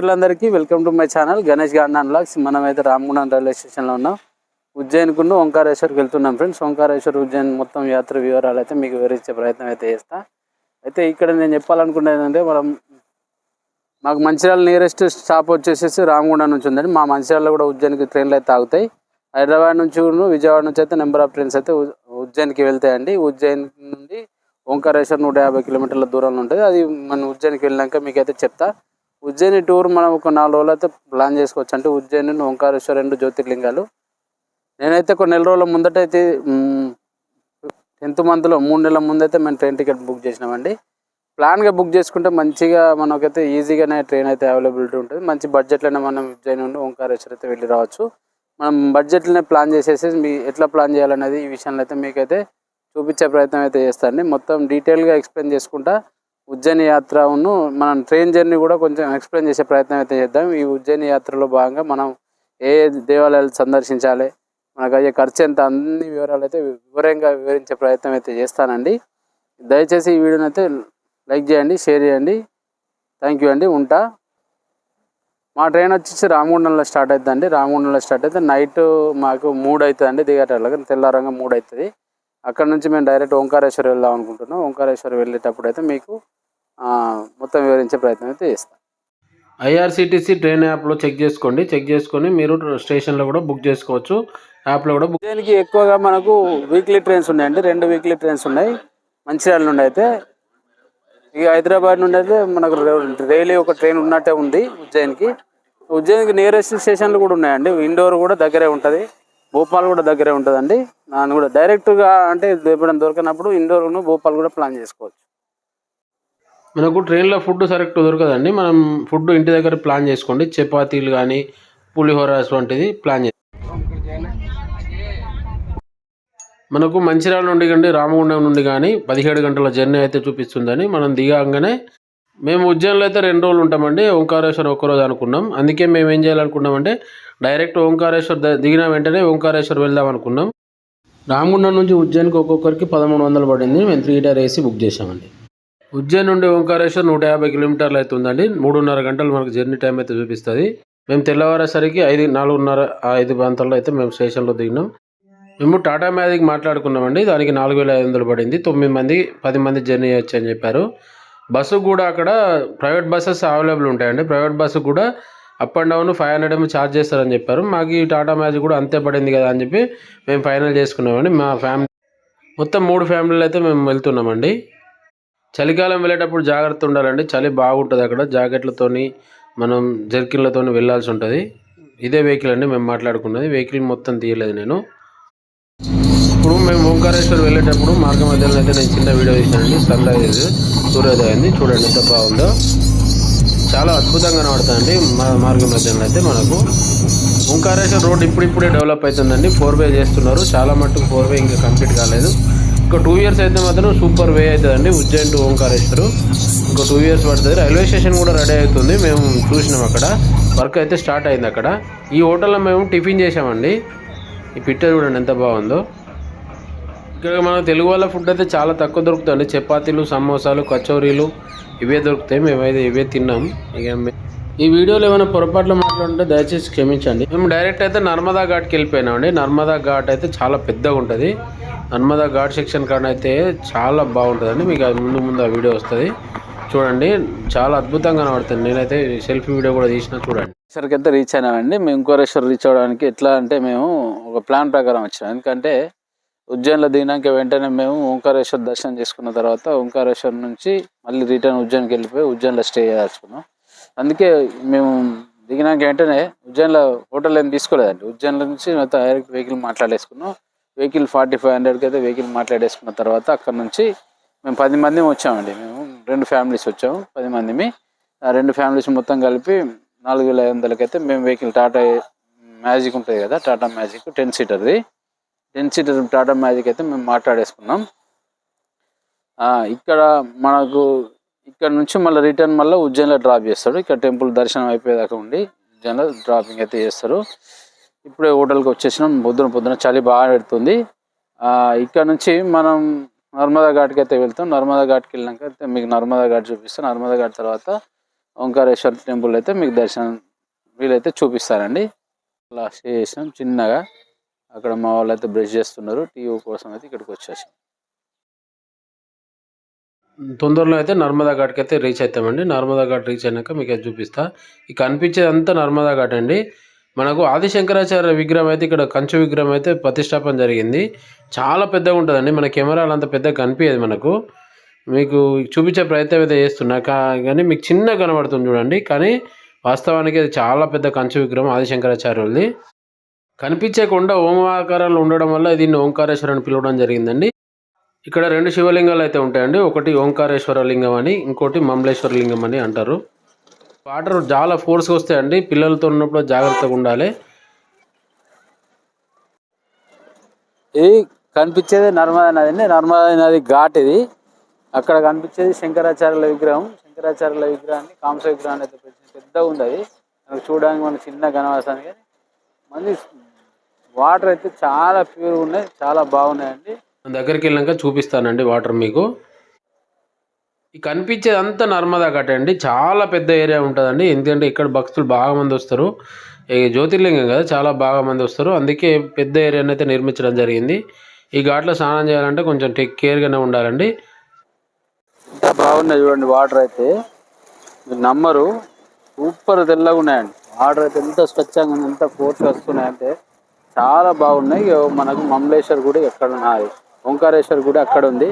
మిత్రులందరికీ welcome to my channel Ganesh Gandhi blogs మనమైతే Ramagundam railway స్టేషన్లో ఉన్నాం. ఉజ్జయిన్కు ఓంకారేశ్వర్కి వెళ్తున్నాం ఫ్రెండ్స్. ఓంకారేశ్వర్ ఉజ్జయిన్ మొత్తం యాత్ర వివరాలు అయితే మీకు వివరించే ప్రయత్నం అయితే చేస్తా. అయితే ఇక్కడ నేను చెప్పాలనుకునేది ఏంటంటే మనం మాకు మంచిర్యాల నియరెస్ట్ స్టాప్ వచ్చేసేసి రామగుండం నుంచి ఉందండి. మా మంచిర్యాలలో కూడా ఉజ్జయిన్కి ట్రైన్లు అయితే ఆగుతాయి. హైదరాబాద్ నుంచి విజయవాడ నుంచి అయితే నెంబర్ ఆఫ్ ట్రైన్స్ అయితే ఉజ్జయిన్కి వెళ్తాయండి. ఉజ్జయిన్ నుండి ఓంకారేశ్వర్ నూట యాభై కిలోమీటర్ల దూరంలో ఉంటుంది. అది మనం ఉజ్జయిన్కి వెళ్ళినాక మీకైతే చెప్తా. ఉజ్జయిని టూర్ మనం ఒక నాలుగు రోజులు అయితే ప్లాన్ చేసుకోవచ్చు. అంటే ఉజ్జయిని ఓంకారేశ్వర రెండు జ్యోతిర్లింగాలు. నేనైతే కొన్ని నెల రోజుల ముందట అయితే టెన్త్ మంత్లో మూడు నెలల ముందైతే మేము ట్రైన్ టికెట్ బుక్ చేసినామండి. ప్లాన్గా బుక్ చేసుకుంటే మంచిగా మనకైతే ఈజీగానే ట్రైన్ అయితే అవైలబిలిటీ ఉంటుంది. మంచి బడ్జెట్లోనే మనం ఉజ్జయిని నుండి ఓంకారేశ్వర అయితే వెళ్ళి రావచ్చు. మనం బడ్జెట్లోనే ప్లాన్ చేసేసి మీ ఎట్లా ప్లాన్ చేయాలనేది ఈ విషయంలో అయితే మీకైతే చూపించే ప్రయత్నం అయితే చేస్తాను మొత్తం డీటెయిల్గా ఎక్స్ప్లెయిన్ చేసుకుంటా ఉజ్జయిని యాత్రను మనం ట్రైన్ జర్నీ కూడా కొంచెం ఎక్స్ప్లెయిన్ చేసే ప్రయత్నం అయితే చేద్దాం. ఈ ఉజ్జయిని యాత్రలో భాగంగా మనం ఏ దేవాలయాలు సందర్శించాలి మనకు అయ్యే ఖర్చు ఎంత అన్ని వివరాలు అయితే వివరంగా వివరించే ప్రయత్నం అయితే చేస్తానండి. దయచేసి ఈ వీడియోని అయితే లైక్ చేయండి షేర్ చేయండి. థ్యాంక్ యూ అండి ఉంటా. మా ట్రైన్ వచ్చేసి రామగుండంలో స్టార్ట్ అవుతుందండి రామగుండంలో స్టార్ట్ అయితే నైట్ మాకు మూడు అవుతుందండి దిగేటట్లుగా తెల్లారంగా మూడు అవుతుంది అక్కడ నుంచి మేము డైరెక్ట్ ఓంకారేశ్వర్ వెళ్దాం అనుకుంటున్నాం. ఓంకారేశ్వర్ వెళ్ళేటప్పుడు అయితే మీకు మొత్తం వివరించే ప్రయత్నం అయితే చేస్తాం. ఐఆర్సిటీసీ ట్రైన్ యాప్లో చెక్ చేసుకోండి. చెక్ చేసుకొని మీరు స్టేషన్లో కూడా బుక్ చేసుకోవచ్చు. యాప్లో కూడా బుక్ దీనికి ఎక్కువగా మనకు వీక్లీ ట్రైన్స్ ఉన్నాయండి. రెండు వీక్లీ ట్రైన్స్ ఉన్నాయి. మంచిర్యాల నుండి అయితే. ఇక హైదరాబాద్ నుండి అయితే మనకు డైలీ ఒక ట్రైన్ ఉన్నట్టే ఉంది ఉజ్జయిన్కి. ఉజ్జయిన్కి నియరెస్ట్ స్టేషన్లు కూడా ఉన్నాయండి. ఇండోర్ కూడా దగ్గరే ఉంటుంది. భోపాల్ కూడా దగ్గరే ఉంటుందండి. దాన్ని కూడా డైరెక్ట్గా అంటే దొరికినప్పుడు ఇండోర్ను భోపాల్ కూడా ప్లాన్ చేసుకోవచ్చు. మనకు ట్రైన్లో ఫుడ్ సరెక్ట్ దొరకదండి. మనం ఫుడ్ ఇంటి దగ్గర ప్లాన్ చేసుకోండి. చపాతీలు కానీ పులిహోర వంటిది ప్లాన్ చేసి. మనకు మంచిర్యాల నుండి కానీ రామగుండం నుండి కానీ పదిహేడు గంటల జర్నీ అయితే చూపిస్తుందని మనం దిగంగానే మేము ఉజ్జయిన్లో అయితే రెండు రోజులు ఉంటామండి. ఓంకారేశ్వర్ ఒక్కరోజు అనుకున్నాం. అందుకే మేము ఏం చేయాలనుకున్నామంటే డైరెక్ట్ ఓంకారేశ్వర్ దిగిన వెంటనే ఓంకారేశ్వర్ వెళ్దాం అనుకున్నాం. రామగుండం నుంచి ఉజ్జయిన్కి ఒక్కొక్కరికి పదమూడు వందలు పడింది. మేము త్రీ టైర్ వేసి బుక్ చేసామండి ఉజ్జయిన్ నుండి ఓంకారేశ్వర్ నూట యాభై కిలోమీటర్లు అవుతుందండి. మూడున్నర గంటలు మనకు జర్నీ టైం అయితే చూపిస్తుంది. మేము తెల్లవారేసరికి ఐదు నాలుగున్నర ఐదు ప్రాంతాల్లో అయితే మేము స్టేషన్లో దిగినాం. మేము టాటా మ్యాజిక్ మాట్లాడుకున్నామండి. దానికి నాలుగు వేల ఐదు వందలు పడింది. తొమ్మిది మంది పది మంది జర్నీ చేయొచ్చు అని చెప్పారు. బస్సు కూడా అక్కడ ప్రైవేట్ బస్సెస్ అవైలబుల్ ఉంటాయండి. ప్రైవేట్ బస్సు కూడా up and down five hundred ఏమో ఛార్జ్ చేస్తారని చెప్పారు. మాకు ఈ టాటా మ్యాజిక్ కూడా అంతే పడింది కదా అని చెప్పి మేము ఫైనల్ చేసుకున్నామండి. మా ఫ్యామిలీ మొత్తం మూడు ఫ్యామిలీలు అయితే మేము వెళ్తున్నామండి. చలికాలం వెళ్ళేటప్పుడు జాగ్రత్త ఉండాలండి. చలి బాగుంటుంది అక్కడ. జాకెట్లతోని మనం జర్కిన్లతో వెళ్ళాల్సి ఉంటుంది. ఇదే వెహికల్ అండి మేము మాట్లాడుకున్నది. వెహికల్ మొత్తం తీయలేదు నేను. ఇప్పుడు మేము ఓంకారేశ్వర్ వెళ్ళేటప్పుడు మార్గ మధ్యలో అయితే నేను చిన్న వీడియో తీసానండి సన్ రైజ్ సూర్యోదయాన్ని చూడండి ఎంత బాగుందో. చాలా అద్భుతంగా కనబడుతుందండి. మా మార్గ మధ్యలో అయితే మనకు ఓంకారేశ్వర్ రోడ్ ఇప్పుడిప్పుడే డెవలప్ అవుతుందండి. ఫోర్ వే చేస్తున్నారు. చాలా మట్టుకు ఫోర్ వే ఇంకా కంప్లీట్ కాలేదు. ఇంకో టూ ఇయర్స్ అయితే మాత్రం సూపర్ వే అవుతుందండి ఉజ్జయిన్ టు ఓంకారేశ్వరు. ఇంకో టూ ఇయర్స్ పడుతుంది. రైల్వే స్టేషన్ కూడా రెడీ అవుతుంది మేము చూసినాం అక్కడ. వర్క్ అయితే స్టార్ట్ అయింది అక్కడ. ఈ హోటల్లో మేము టిఫిన్ చేసామండి ఈ పిట్టర్ చూడండి ఎంత బాగుందో. ఇక్కడ మన తెలుగు వాళ్ళ ఫుడ్ అయితే చాలా తక్కువ దొరుకుతుంది చపాతీలు సమోసాలు కచోరీలు ఇవే దొరుకుతాయి. మేమైతే ఇవే తిన్నాం. ఇక ఈ వీడియోలో ఏమైనా పొరపాట్లు మాట్లాడుంటే దయచేసి క్షమించండి. మేము డైరెక్ట్ అయితే నర్మదా ఘాట్కి వెళ్ళిపోయినామండి. నర్మదా ఘాట్ అయితే చాలా పెద్దగా ఉంటుంది. నర్మదా ఘాట్ సెక్షన్ కాడ అయితే చాలా బాగుంటుందండి. మీకు అది ముందు ముందు ఆ వీడియో వస్తుంది. చూడండి చాలా అద్భుతంగా కనబడుతుంది. నేనైతే సెల్ఫీ వీడియో కూడా తీసిన చూడండి. సరికి అయితే రీచ్ అయినామండి? మేము ఇంకోరేశ్వర్ రీచ్ అవ్వడానికి ఎట్లా అంటే మేము ఒక ప్లాన్ ప్రకారం వచ్చినాం. ఎందుకంటే ఉజ్జయిన్లో దిగినాక వెంటనే మేము ఓంకారేశ్వర్ దర్శనం చేసుకున్న తర్వాత ఓంకారేశ్వర్ నుంచి మళ్ళీ రిటర్న్ ఉజ్జయిన్కి వెళ్ళిపోయి ఉజ్జయిన్లో స్టే చేయాల్సుకున్నాం. అందుకే మేము దిగినాక వెంటనే ఉజ్జయిన్లో హోటల్ ఏం తీసుకోలేదండి. ఉజ్జయిన్లో నుంచి మొత్తం డైరెక్ట్ వెహికల్ మాట్లాడేసుకున్నాం. వెహికల్ ఫార్టీ ఫైవ్ హండ్రెడ్కి అయితే వెహికల్ మాట్లాడేసుకున్న తర్వాత అక్కడ నుంచి మేము పది మంది వచ్చామండి. మేము రెండు ఫ్యామిలీస్ వచ్చాము. పది మందిమి. ఆ రెండు ఫ్యామిలీస్ మొత్తం కలిపి నాలుగు వేల ఐదు వందలకి అయితే మేము వెహికల్ టాటా మ్యాజిక్ ఉంటుంది కదా టాటా మ్యాజిక్ టెన్ సీటర్ది. టెన్ సీటర్ టాటా మ్యాజిక్ అయితే మేము మాట్లాడేసుకున్నాం. ఇక్కడ మనకు ఇక్కడ నుంచి మళ్ళీ రిటర్న్ మళ్ళీ ఉజ్జయిన్లో డ్రాప్ చేస్తాడు. ఇక్కడ టెంపుల్ దర్శనం అయిపోయేదాకా ఉండి ఉజ్జయిన్లో డ్రాపింగ్ అయితే చేస్తారు. ఇప్పుడే హోటల్కి వచ్చేసినాం. పొద్దున పొద్దున చలి బాగా పెడుతుంది. ఇక్కడ నుంచి మనం నర్మదా ఘాట్కి అయితే వెళ్తాం. నర్మదా ఘాట్కి వెళ్ళినాక అయితే మీకు నర్మదా ఘాట్ చూపిస్తాం నర్మదా ఘాట్ తర్వాత ఓంకారేశ్వర టెంపుల్ అయితే మీకు దర్శనం వీలైతే చూపిస్తారండి. అలా స్టే చేసినాం చిన్నగా. అక్కడ మా వాళ్ళు అయితే బ్రష్ చేస్తున్నారు. టీవీ కోసం అయితే ఇక్కడికి వచ్చేసాం. తొందరలో అయితే నర్మదా ఘాట్కి అయితే రీచ్ అవుతామండి. నర్మదా ఘాట్ రీచ్ అయినాక మీకు అయితే చూపిస్తా. ఇక కనిపించేది అంతా నర్మదా ఘాట్ అండి. మనకు ఆదిశంకరాచార్య విగ్రహం అయితే ఇక్కడ కంచు విగ్రహం అయితే ప్రతిష్టాపన జరిగింది. చాలా పెద్దగా ఉంటుందండి. మన కెమెరాలు అంత పెద్దగా కనిపించదు మనకు. మీకు చూపించే ప్రయత్నం అయితే చేస్తున్నా. కానీ మీకు చిన్న కనబడుతుంది చూడండి. కానీ వాస్తవానికి అది చాలా పెద్ద కంచు విగ్రహం ఆదిశంకరాచార్యులది. కనిపించకుండా కొండ ఓంకారాలు ఉండడం వల్ల దీన్ని ఓంకారేశ్వర అని పిలవడం జరిగిందండి. ఇక్కడ రెండు శివలింగాలు అయితే ఉంటాయండి. ఒకటి ఓంకారేశ్వర లింగం అని ఇంకోటి మమలేశ్వర లింగం అని అంటారు. వాటర్ చాలా ఫోర్స్గా వస్తాయండి. పిల్లలతో ఉన్నప్పుడు జాగ్రత్తగా ఉండాలి. ఇది కనిపించేది నర్మదా నది అండి. నర్మదా నది ఘాట్ ఇది. అక్కడ కనిపించేది శంకరాచార్యుల విగ్రహం. శంకరాచార్యుల విగ్రహాన్ని కాంస విగ్రహాన్ని అయితే పెద్ద- పెద్దగా ఉంది అది చూడడానికి మన చిన్న కనవసానికి కానీ మళ్ళీ వాటర్ అయితే చాలా ప్యూర్ ఉన్నాయి. చాలా బాగున్నాయండి. దగ్గరికి వెళ్ళాక చూపిస్తానండి వాటర్ మీకు. కనిపించేది అంతా నర్మదా ఘాట్ అండి. చాలా పెద్ద ఏరియా ఉంటుందండి. ఎందుకంటే ఇక్కడ భక్తులు బాగా మంది వస్తారు. ఈ జ్యోతిర్లింగం కదా చాలా బాగా మంది వస్తారు. అందుకే పెద్ద ఏరియాని అయితే నిర్మించడం జరిగింది. ఈ ఘాట్లో స్నానం చేయాలంటే కొంచెం టేక్ కేర్గానే ఉండాలండి. ఎంత బాగున్నాయి చూడండి వాటర్ అయితే. మీరు నమ్మరు. సూపర్ తెల్లగా ఉన్నాయండి. వాటర్ అయితే ఎంత స్వచ్ఛంగా ఎంత ఫోర్స్ వస్తున్నాయంటే చాలా బాగున్నాయి. ఇగో మనకు మమలేశ్వర్ గుడి ఎక్కడ ఉన్నది ఓంకారేశ్వర్ గుడి అక్కడ ఉంది.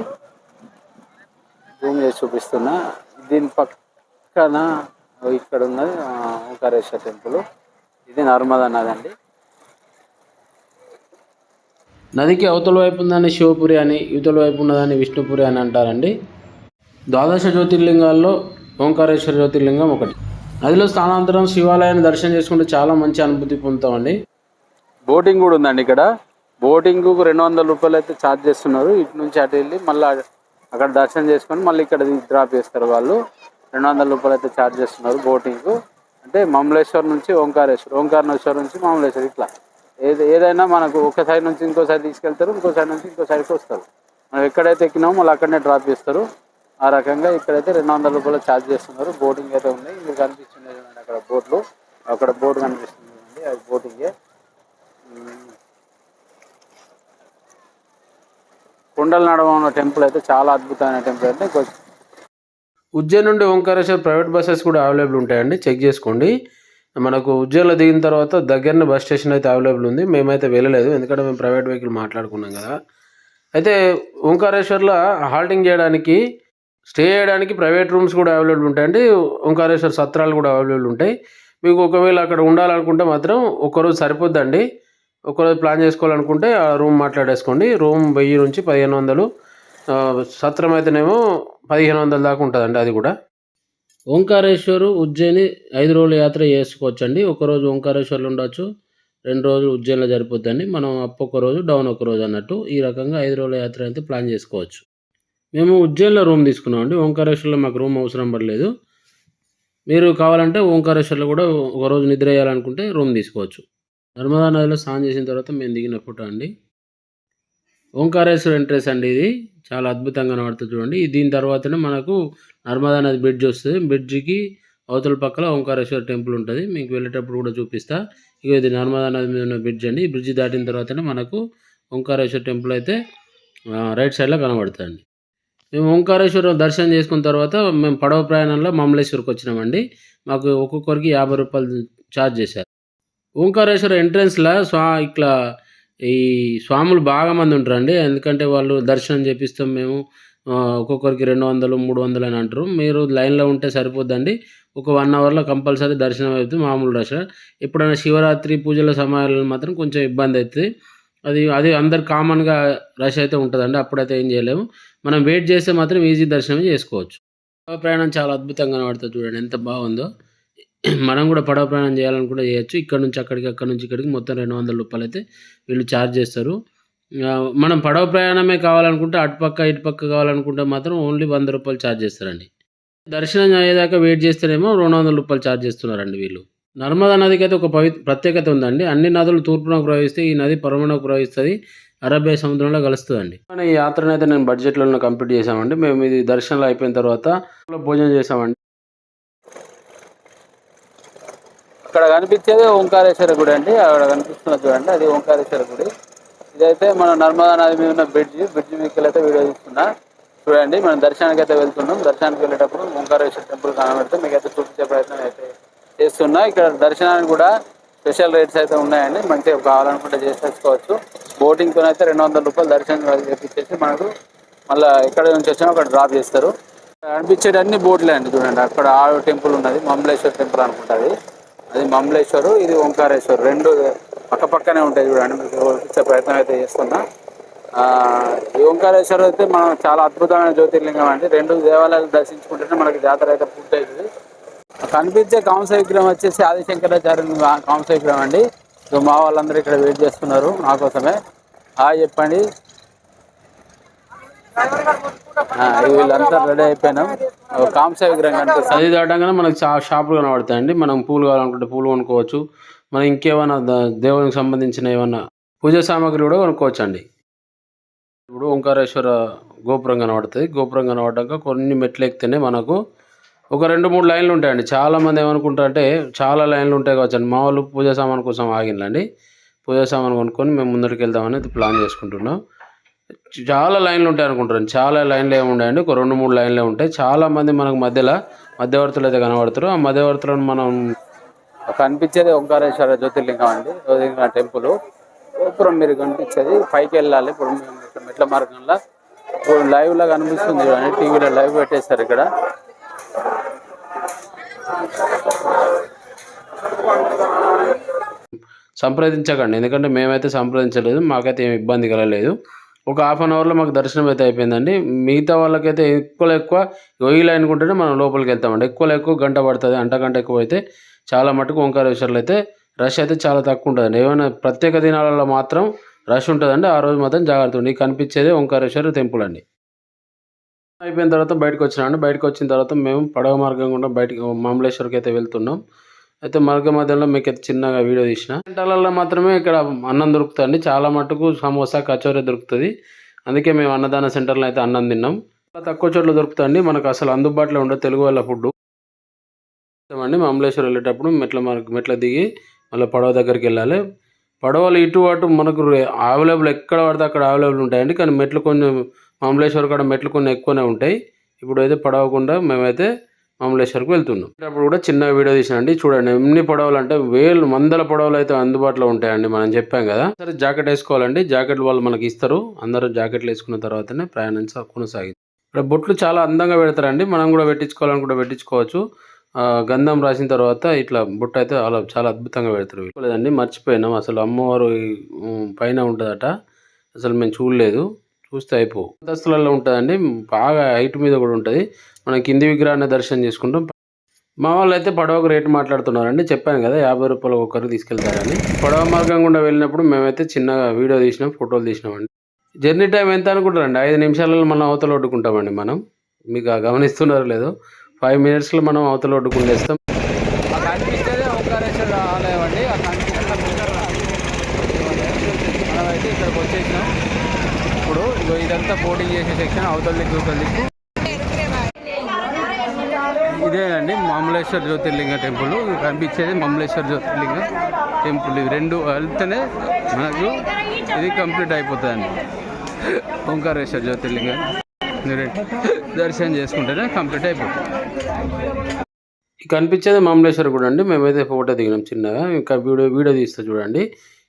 జూమ్ చేసి చూపిస్తున్నా దీని పక్కన ఇక్కడ ఉన్నది ఓంకారేశ్వర టెంపుల్. ఇది నర్మదా నది అండి. నదికి అవతల వైపు ఉందని శివపురి అని ఇవతల వైపు ఉన్నదాన్ని విష్ణుపురి అని అంటారండి. ద్వాదశ జ్యోతిర్లింగాల్లో ఓంకారేశ్వర జ్యోతిర్లింగం ఒకటి. నదిలో స్థానాంతరం శివాలయాన్ని దర్శనం చేసుకుంటే చాలా మంచి అనుభూతి పొందుతామండి. బోటింగ్ కూడా ఉందండి ఇక్కడ. బోటింగ్ రెండు వందల రూపాయలు అయితే ఛార్జ్ చేస్తున్నారు. ఇటు నుంచి అటు వెళ్ళి మళ్ళీ అక్కడ దర్శనం చేసుకొని మళ్ళీ ఇక్కడ డ్రాప్ చేస్తారు వాళ్ళు. రెండు వందల రూపాయలు అయితే ఛార్జ్ చేస్తున్నారు బోటింగ్ అంటే మమలేశ్వర్ నుంచి ఓంకారేశ్వర్ ఓంకారేశ్వర్ నుంచి మమలేశ్వర్ ఇట్లా. ఏది ఏదైనా మనకు ఒక సైడ్ నుంచి ఇంకో సైడ్ తీసుకెళ్తారు ఇంకో సైడ్ నుంచి ఇంకో సైడ్కి వస్తారు. మనం ఎక్కడైతే ఎక్కినామో మళ్ళీ అక్కడనే డ్రాప్ చేస్తారు. ఆ రకంగా ఇక్కడైతే రెండు వందల రూపాయలు ఛార్జ్ చేస్తున్నారు. బోటింగ్ అయితే ఉన్నాయి. మీరు కనిపిస్తుంది చూడండి అక్కడ బోట్లు అక్కడ బోట్ కనిపిస్తుంది. అది బోటింగే కొండల నడవ ఉన్న టెంపుల్ అయితే చాలా అద్భుతమైన టెంపుల్ అంటే కొంచెం ఉజ్జయిన్ నుండి ఓంకారేశ్వర్ ప్రైవేట్ బస్సెస్ కూడా అవైలబుల్ ఉంటాయండి. చెక్ చేసుకోండి. మనకు ఉజ్జయిన్లో దిగిన తర్వాత దగ్గరనే బస్ స్టేషన్ అయితే అవైలబుల్ ఉంది. మేమైతే వెళ్ళలేదు. ఎందుకంటే మేము ప్రైవేట్ వెహికల్ మాట్లాడుకున్నాం కదా. అయితే ఓంకారేశ్వర్లో హాల్టింగ్ చేయడానికి స్టే చేయడానికి ప్రైవేట్ రూమ్స్ కూడా అవైలబుల్ ఉంటాయండి. ఓంకారేశ్వర్ సత్రాలు కూడా అవైలబుల్ ఉంటాయి. మీకు ఒకవేళ అక్కడ ఉండాలనుకుంటే మాత్రం ఒక్కరోజు సరిపోద్దండి. ఒకరోజు ప్లాన్ చేసుకోవాలనుకుంటే ఆ రూమ్ మాట్లాడేసుకోండి. రూమ్ వెయ్యి నుంచి పదిహేను వందలు. సత్రం అయితేనేమో పదిహేను వందల దాకా ఉంటుందండి అది కూడా. ఓంకారేశ్వరు ఉజ్జయిని ఐదు రోజుల యాత్ర చేసుకోవచ్చండి. ఒకరోజు ఓంకారేశ్వర్లో ఉండొచ్చు రెండు రోజులు ఉజ్జయిన్లో సరిపోద్దండి. మనం అప్ ఒక రోజు డౌన్ ఒక రోజు అన్నట్టు ఈ రకంగా ఐదు రోజుల యాత్ర అయితే ప్లాన్ చేసుకోవచ్చు. మేము ఉజ్జయిన్లో రూమ్ తీసుకున్నామండి. ఓంకారేశ్వర్లో మాకు రూమ్ అవసరం పడలేదు. మీరు కావాలంటే ఓంకారేశ్వర్లో కూడా ఒక రోజు నిద్ర వేయాలనుకుంటే రూమ్ తీసుకోవచ్చు. నర్మదా నదిలో స్నానం చేసిన తర్వాత మేము దిగిన ఫోటో అండి. ఓంకారేశ్వర ఎంట్రెన్స్ అండి ఇది. చాలా అద్భుతంగా కనబడుతుంది చూడండి. దీని తర్వాతనే మనకు నర్మదా నది బ్రిడ్జ్ వస్తుంది. బ్రిడ్జికి అవతల పక్కల ఓంకారేశ్వర టెంపుల్ ఉంటుంది. మీకు వెళ్ళేటప్పుడు కూడా చూపిస్తా. ఇక ఇది నర్మదా నది మీద ఉన్న బ్రిడ్జ్ అండి. ఈ బ్రిడ్జ్ దాటిన తర్వాతనే మనకు ఓంకారేశ్వర టెంపుల్ అయితే రైట్ సైడ్లో కనబడుతుంది మేము ఓంకారేశ్వరం దర్శనం చేసుకున్న తర్వాత మేము పడవ ప్రయాణంలో మమలేశ్వర్కి వచ్చినామండి. మాకు ఒక్కొక్కరికి యాభై రూపాయలు ఛార్జ్ చేశారు. ఓంకారేశ్వర ఎంట్రన్స్లో స్వా ఇట్లా ఈ స్వాములు బాగా మంది ఉంటారండి. ఎందుకంటే వాళ్ళు దర్శనం చేపిస్తాం మేము. ఒక్కొక్కరికి రెండు వందలు మూడు వందలు అని అంటారు. మీరు లైన్లో ఉంటే సరిపోద్దండి. ఒక వన్ అవర్లో కంపల్సరీ దర్శనం అవుతుంది మామూలు రష. ఎప్పుడైనా శివరాత్రి పూజల సమయాల్లో మాత్రం కొంచెం ఇబ్బంది అవుతుంది అది అది అందరు కామన్గా రష్ అయితే ఉంటుందండి. అప్పుడైతే ఏం చేయలేము. మనం వెయిట్ చేస్తే మాత్రం ఈజీ దర్శనం చేసుకోవచ్చు. ప్రయాణం చాలా అద్భుతంగా కనబడుతుంది చూడండి. ఎంత బాగుందో. మనం కూడా పడవ ప్రయాణం చేయాలనుకుంటే చేయొచ్చు. ఇక్కడ నుంచి అక్కడికి అక్కడ నుంచి ఇక్కడికి మొత్తం రెండు వందల రూపాయలు అయితే వీళ్ళు ఛార్జ్ చేస్తారు. మనం పడవ ప్రయాణమే కావాలనుకుంటే అటుపక్క ఇటుపక్క కావాలనుకుంటే మాత్రం ఓన్లీ వంద రూపాయలు ఛార్జ్ చేస్తారండి. దర్శనం అయ్యేదాకా వెయిట్ చేస్తేనేమో రెండు వందల రూపాయలు ఛార్జ్ చేస్తున్నారండి వీళ్ళు. నర్మదా నదికి అయితే ఒక పవి ప్రత్యేకత ఉందండి. అన్ని నదులు తూర్పునకు ప్రవహిస్తే ఈ నది పరమణకు ప్రవహిస్తుంది. అరబ్బియా సముద్రంలో కలుస్తుందండి. మన ఈ యాత్రను అయితే నేను బడ్జెట్లో కంప్లీట్ చేసామండి మేము ఇది దర్శనాలు అయిపోయిన తర్వాత భోజనం చేసామండి అక్కడ కనిపించేది ఓంకారేశ్వర గుడి అండి. అక్కడ కనిపిస్తున్నది చూడండి అది ఓంకారేశ్వర గుడి. ఇదైతే మన నర్మదా నది మీద ఉన్న బ్రిడ్జ్ బ్రిడ్జ్ మీకు అయితే వీడియో తీసుకున్నా చూడండి మనం దర్శనానికి అయితే వెళ్తున్నాం. దర్శనానికి వెళ్ళేటప్పుడు ఓంకారేశ్వర టెంపుల్ కనబడితే మీకు అయితే చూపించే ప్రయత్నం అయితే చేస్తున్నా. ఇక్కడ దర్శనానికి కూడా స్పెషల్ రేట్స్ అయితే ఉన్నాయండి. మంచిగా కావాలనుకుంటే చేసి తెచ్చుకోవచ్చు బోటింగ్తో అయితే రెండు వందల రూపాయలు దర్శనం చేపించేసి మనకు మళ్ళీ ఎక్కడ నుంచి వచ్చినా అక్కడ డ్రాప్ చేస్తారు. అనిపించేటన్ని బోట్లే అండి చూడండి. అక్కడ ఆ టెంపుల్ ఉన్నది. మమలేశ్వర్ టెంపుల్ అనుకుంటుంది అది మమలేశ్వరు ఇది ఓంకారేశ్వరు. రెండు పక్కపక్కనే ఉంటాయి చూడండి మీకు ప్రయత్నం అయితే చేస్తున్నా. ఈ ఓంకారేశ్వరం అయితే మనం చాలా అద్భుతమైన జ్యోతిర్లింగం అండి. రెండు దేవాలయాలు దర్శించుకుంటేనే మనకి జాతర అయితే పూర్తవుతుంది కనిపించే కాంస విగ్రహం వచ్చేసి ఆదిశంకరాచార్య కాంస విగ్రహం అండి. మా వాళ్ళందరూ ఇక్కడ వెయిట్ చేస్తున్నారు నా కోసమే. హాయ్ చెప్పండి. వీళ్ళంతా రెడీ అయిపోయినాం. కాంస విగ్రహం కనిపిస్తుంది అది దాటంగానే మనకు చా షాపులు కనబడతాయండి. మనం పూలు కావాలనుకుంటే పూలు కొనుక్కోవచ్చు. మనం ఇంకేమైనా దేవునికి సంబంధించిన ఏమైనా పూజా సామాగ్రి కూడా కొనుక్కోవచ్చు అండి ఇప్పుడు ఓంకారేశ్వర గోపురం కనబడుతుంది. గోపురం కనబడ్డాక కొన్ని మెట్లు ఎక్కితేనే మనకు ఒక రెండు మూడు లైన్లు ఉంటాయండి. చాలా మంది ఏమనుకుంటారంటే చాలా లైన్లు ఉంటాయి కావచ్చు మా వాళ్ళు పూజా సామాన్ కోసం ఆగిందండి పూజా సామాన్ కొనుక్కొని మేము ముందరికి వెళ్దామని ప్లాన్ చేసుకుంటున్నాం. చాలా లైన్లు ఉంటాయి అనుకుంటారు చాలా లైన్లు ఏమి ఉన్నాయండి ఒక రెండు మూడు లైన్లే ఉంటాయి. చాలా మంది మనకు మధ్యలో మధ్యవర్తులు అయితే కనబడతారు ఆ మధ్యవర్తులను మనం కనిపించేది ఓంకారేశ్వర జ్యోతిర్లింగం అండి. జ్యోతిర్లింగ టెంపుల్. గోపురం మీరు కనిపించేది పైకి వెళ్ళాలి. ఇప్పుడు మేము మెట్ల మార్గంలో ఇప్పుడు లైవ్ లా కనిపిస్తుంది చూడండి. టీవీలో లైవ్ పెట్టేస్తారు ఇక్కడ. సంప్రదించకండి. ఎందుకంటే మేమైతే సంప్రదించలేదు. మాకైతే ఏమి ఇబ్బంది కలగలేదు. ఒక హాఫ్ అన్ అవర్లో మాకు దర్శనం అయితే అయిపోయిందండి. మిగతా వాళ్ళకైతే ఎక్కువ ఎక్కువ ఈ లైన్ అనుకుంటేనే మనం లోపలికి వెళ్తామండి. ఎక్కువ ఎక్కువ గంట పడుతుంది అంట గంట ఎక్కువ అయితే చాలా మటుకు ఓంకారేశ్వర్లో అయితే రష్ అయితే చాలా తక్కువ ఉంటుందండి. ఏమైనా ప్రత్యేక దినాలలో మాత్రం రష్ ఉంటుందండి. ఆ రోజు మాత్రం జాగ్రత్త ఉండి కనిపించేదే ఓంకారేశ్వర టెంపుల్ అండి. అయిపోయిన తర్వాత బయటకు వచ్చినామండి బయటకు వచ్చిన తర్వాత మేము పడవ మార్గం గుండా బయటకు మామలేశ్వరికి అయితే వెళ్తున్నాం. అయితే మార్గ మధ్యలో మీకు అయితే చిన్నగా వీడియో తీసిన. సెంటర్లలో మాత్రమే ఇక్కడ అన్నం దొరుకుతుంది. చాలా మటుకు సమోసా కచోరీ దొరుకుతుంది. అందుకే మేము అన్నదాన సెంటర్లో అయితే అన్నం తిన్నాం. తక్కువ చోట్ల దొరుకుతుంది. మనకు అసలు అందుబాటులో ఉండదు తెలుగు వాళ్ళ ఫుడ్. అండి మామలేశ్వరం వెళ్ళేటప్పుడు మెట్ల మార్గ మెట్ల దిగి మళ్ళీ పడవ దగ్గరికి వెళ్ళాలి. పడవలు ఇటు అటు మనకు అవైలబుల్ ఎక్కడ పడితే అక్కడ అవైలబుల్ ఉంటాయండి. కానీ మెట్లు కొంచెం మామలేశ్వర్ కాడ మెట్లు కొన్ని ఎక్కువనే ఉంటాయి. ఇప్పుడు అయితే పడవకుండా మేమైతే మామలేశ్వర్కి వెళ్తున్నాం. అప్పుడు కూడా చిన్న వీడియో తీసానండి చూడండి ఎన్ని పొడవలు అంటే వేలు వందల పొడవలు అయితే అందుబాటులో ఉంటాయండి మనం చెప్పాం కదా. సరే జాకెట్ వేసుకోవాలండి. జాకెట్ వాళ్ళు మనకి ఇస్తారు. అందరూ జాకెట్లు వేసుకున్న తర్వాతనే ప్రయాణం కొనసాగింది. ఇక్కడ బొట్లు చాలా అందంగా పెడతారండి. మనం కూడా పెట్టించుకోవాలని కూడా పెట్టించుకోవచ్చు. గంధం రాసిన తర్వాత ఇట్లా బుట్ట అయితే అలా చాలా అద్భుతంగా పెడతారు లేదండి మర్చిపోయినాం. అసలు అమ్మవారు పైన ఉంటుందట. అసలు మేము చూడలేదు. చూస్తే అయిపోవు అంతస్తులలో ఉంటుందండి. బాగా హైట్ మీద కూడా ఉంటుంది. మనం కింది విగ్రహాన్ని దర్శనం చేసుకుంటాం. మా వాళ్ళు అయితే పడవకు రేటు మాట్లాడుతున్నారండి. చెప్పాను కదా యాభై రూపాయలు ఒక్కరు తీసుకెళ్తారని. పడవ మార్గం గుండా వెళ్ళినప్పుడు మేమైతే చిన్నగా వీడియో తీసినాం ఫోటోలు తీసినామండి. జర్నీ టైం ఎంత అనుకుంటారండి? ఐదు నిమిషాలలో మనం అవతల ఒడ్డుకుంటామండి మనం. మీకు గమనిస్తున్నారు లేదో. ఫైవ్ మినిట్స్లో మనం అవతల ఒడ్డుకుండేస్తాం. ఆ ఓంకారేశ్వర ఆలయం అండి ఆ ఇక్కడికి వచ్చేసినాం. ఇప్పుడు ఇగో ఇదంతా బోటింగ్ చేసే సెక్షన్ అవతల దిక్కు ఇదేనండి మమలేశ్వర జ్యోతిర్లింగ టెంపుల్. కనిపించేది మమలేశ్వర జ్యోతిర్లింగ టెంపుల్. ఇది రెండు వెళ్తేనే మనకు ఇది కంప్లీట్ అయిపోతుందండి ఓంకారేశ్వర జ్యోతిర్లింగ. దర్శనం చేసుకుంటేనే కంప్లీట్ అయిపోతుంది. కనిపించేది మమలేశ్వర గుడి అండి. మేమైతే ఫోటో దిగినాం చిన్నగా. ఇంకా వీడియో వీడియో తీస్తే చూడండి.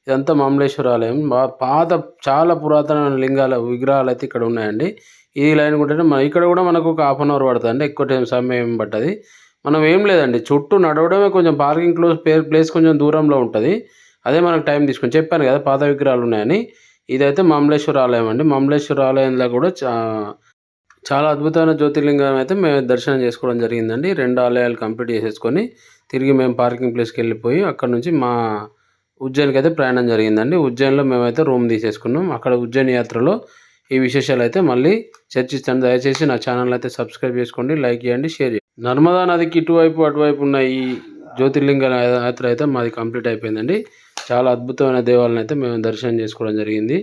ఇదంతా మామలేశ్వర ఆలయం. పాత చాలా పురాతనమైన లింగాల విగ్రహాలు అయితే ఇక్కడ ఉన్నాయండి. ఈ లైన్కుంటే మన ఇక్కడ కూడా మనకు ఒక హాఫ్ అన్ అవర్ పడుతుంది అండి ఎక్కువ టైం సమయం పట్టది. మనం ఏం లేదండి. చుట్టూ నడవడమే కొంచెం పార్కింగ్ క్లోజ్ ప్లేస్ కొంచెం దూరంలో ఉంటుంది. అదే మనకు టైం తీసుకొని చెప్పాను కదా పాత విగ్రహాలు ఉన్నాయని. ఇదైతే మామలేశ్వర ఆలయం అండి. మామలేశ్వర ఆలయంలో కూడా చాలా అద్భుతమైన జ్యోతిర్లింగం అయితే మేము దర్శనం చేసుకోవడం జరిగిందండి. రెండు ఆలయాలు కంప్లీట్ చేసేసుకొని తిరిగి మేము పార్కింగ్ ప్లేస్కి వెళ్ళిపోయి అక్కడ నుంచి మా ఉజ్జయిన్కి అయితే ప్రయాణం జరిగిందండి. ఉజ్జయిన్లో మేమైతే రూమ్ తీసేసుకున్నాం. అక్కడ ఉజ్జయిన్ యాత్రలో ఈ విశేషాలు అయితే మళ్ళీ చర్చిస్తాను. దయచేసి నా ఛానల్ అయితే సబ్స్క్రైబ్ చేసుకోండి లైక్ చేయండి షేర్ చేయండి. నర్మదా నదికి ఇటువైపు అటువైపు ఉన్న ఈ జ్యోతిర్లింగ యాత్ర అయితే మాది కంప్లీట్ అయిపోయిందండి. చాలా అద్భుతమైన దేవాలను అయితే మేము దర్శనం చేసుకోవడం జరిగింది.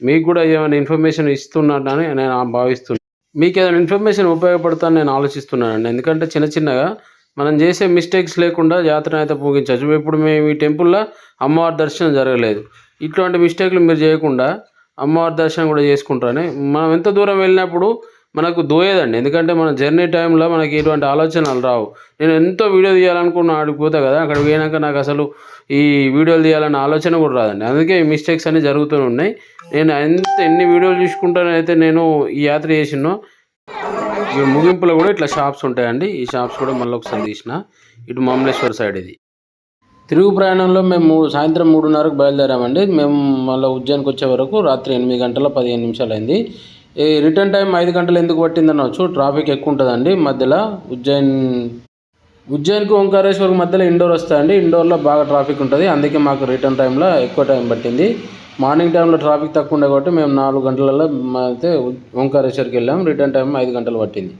మీకు కూడా ఏమైనా ఇన్ఫర్మేషన్ ఇస్తున్నానని నేను భావిస్తున్నాను మీకు ఏదైనా ఇన్ఫర్మేషన్ ఉపయోగపడుతుందని నేను ఆలోచిస్తున్నానండి. ఎందుకంటే చిన్న చిన్నగా మనం చేసే మిస్టేక్స్ లేకుండా జాతర అయితే పూగించవచ్చు. ఇప్పుడు మేము ఈ టెంపుల్లో అమ్మవారి దర్శనం జరగలేదు. ఇట్లాంటి మిస్టేక్లు మీరు చేయకుండా అమ్మవారి దర్శనం కూడా చేసుకుంటారని మనం ఎంత దూరం వెళ్ళినప్పుడు మనకు దోయేదండి. ఎందుకంటే మన జర్నీ టైంలో మనకి ఇటువంటి ఆలోచనలు రావు. నేను ఎంతో వీడియో తీయాలనుకున్న ఆడికి పోతా కదా అక్కడ పోయినాక నాకు అసలు ఈ వీడియోలు తీయాలన్న ఆలోచన కూడా రాదండి. అందుకే ఈ మిస్టేక్స్ అన్నీ జరుగుతూనే ఉన్నాయి. నేను ఎంత ఎన్ని వీడియోలు చూసుకుంటానైతే నేను ఈ యాత్ర చేసినో ముగింపులో కూడా ఇట్లా షాప్స్ ఉంటాయండి. ఈ షాప్స్ కూడా మళ్ళీ ఒకసారి తీసిన. ఇటు మమలేశ్వర్ సైడ్ ఇది. తిరుగు ప్రయాణంలో మేము మూడు సాయంత్రం మూడున్నరకు బయలుదేరామండి. మేము మళ్ళీ ఉజ్జయిన్కి వచ్చే వరకు రాత్రి ఎనిమిది గంటల పదిహేను నిమిషాలు అయింది. ఈ రిటర్న్ టైం ఐదు గంటలు ఎందుకు పట్టింది అనవచ్చు ట్రాఫిక్ ఎక్కువ ఉంటుందండి. మధ్యలో ఉజ్జయిన్ ఉజ్జయిన్కి ఓంకారేశ్వర్కి మధ్యలో ఇండోర్ వస్తాయండి. ఇండోర్లో బాగా ట్రాఫిక్ ఉంటుంది. అందుకే మాకు రిటర్న్ టైంలో ఎక్కువ టైం పట్టింది. మార్నింగ్ టైంలో ట్రాఫిక్ తక్కువ ఉండే కాబట్టి మేము నాలుగు గంటలలో అయితే ఓంకారేశ్వర్కి వెళ్ళాం. రిటర్న్ టైం ఐదు గంటలు పట్టింది.